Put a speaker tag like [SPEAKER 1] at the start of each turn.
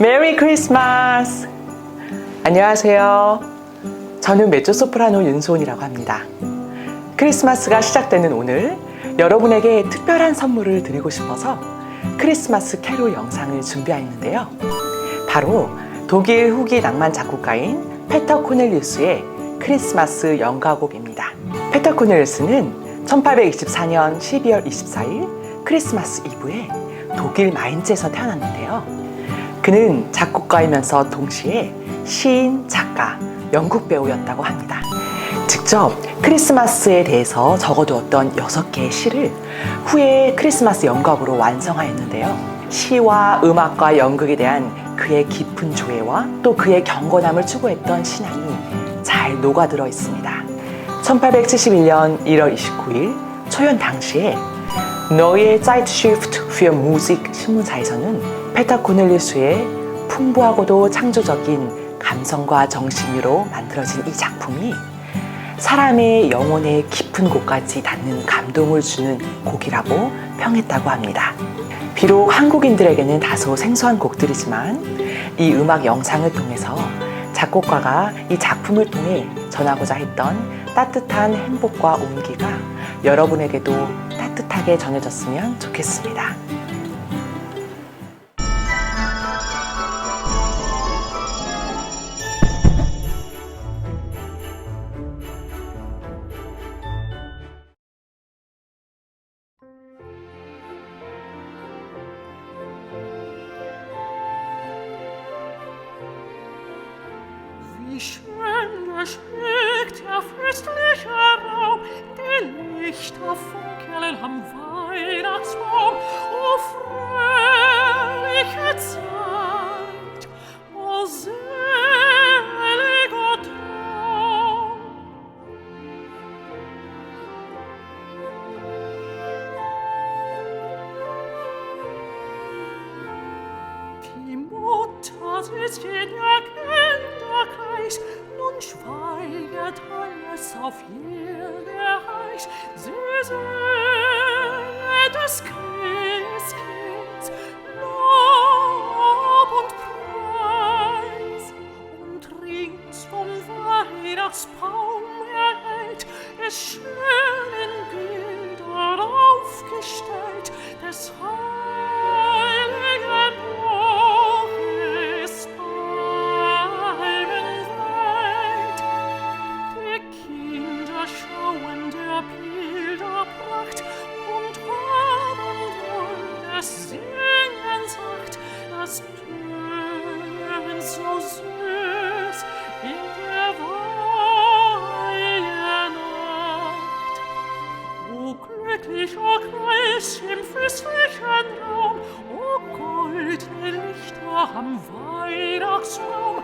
[SPEAKER 1] 메리 크리스마스! 안녕하세요. 저는 메조 소프라노 윤소은이라고 합니다. 크리스마스가 시작되는 오늘 여러분에게 특별한 선물을 드리고 싶어서 크리스마스 캐롤 영상을 준비하였는데요. 바로 독일 후기 낭만 작곡가인 페터 코넬리우스의 크리스마스 연가곡입니다. 페터 코넬리우스는 1824년 12월 24일 크리스마스 이브에 독일 마인츠에서 태어났는데요. 그는 작곡가이면서 동시에 시인, 작가, 연극 배우였다고 합니다. 직접 크리스마스에 대해서 적어두었던 6개의 시를 후에 크리스마스 연극으로 완성하였는데요. 시와 음악과 연극에 대한 그의 깊은 조예와 또 그의 경건함을 추구했던 신앙이 잘 녹아들어 있습니다. 1871년 1월 29일 초연 당시에 너의 Zeitschrift für Musik 신문사에서는 페타 코넬리우스의 풍부하고도 창조적인 감성과 정신으로 만들어진 이 작품이 사람의 영혼의 깊은 곳까지 닿는 감동을 주는 곡이라고 평했다고 합니다. 비록 한국인들에게는 다소 생소한 곡들이지만 이 음악 영상을 통해서 작곡가가 이 작품을 통해 전하고자 했던 따뜻한 행복과 온기가 여러분에게도 따뜻하게 전해졌으면 좋겠습니다.
[SPEAKER 2] wie schön geschmückt der festliche Raum, die Lichter funkeln am Weihnachtsbaum, o fröhliche Zeit, o seliger Traum. Die Mutter sitzt in der Kinderkreis, nun schweiget alles auf Erdereich. Sie singe des Christkinds Lob und Preis. Und rings vom Weihnachtsbaum erhellt des schönen Bilder aufgestellt, des heiligen herrlicher Kreis im festlichen Raum, o goldne Lichter am Weihnachtsbaum,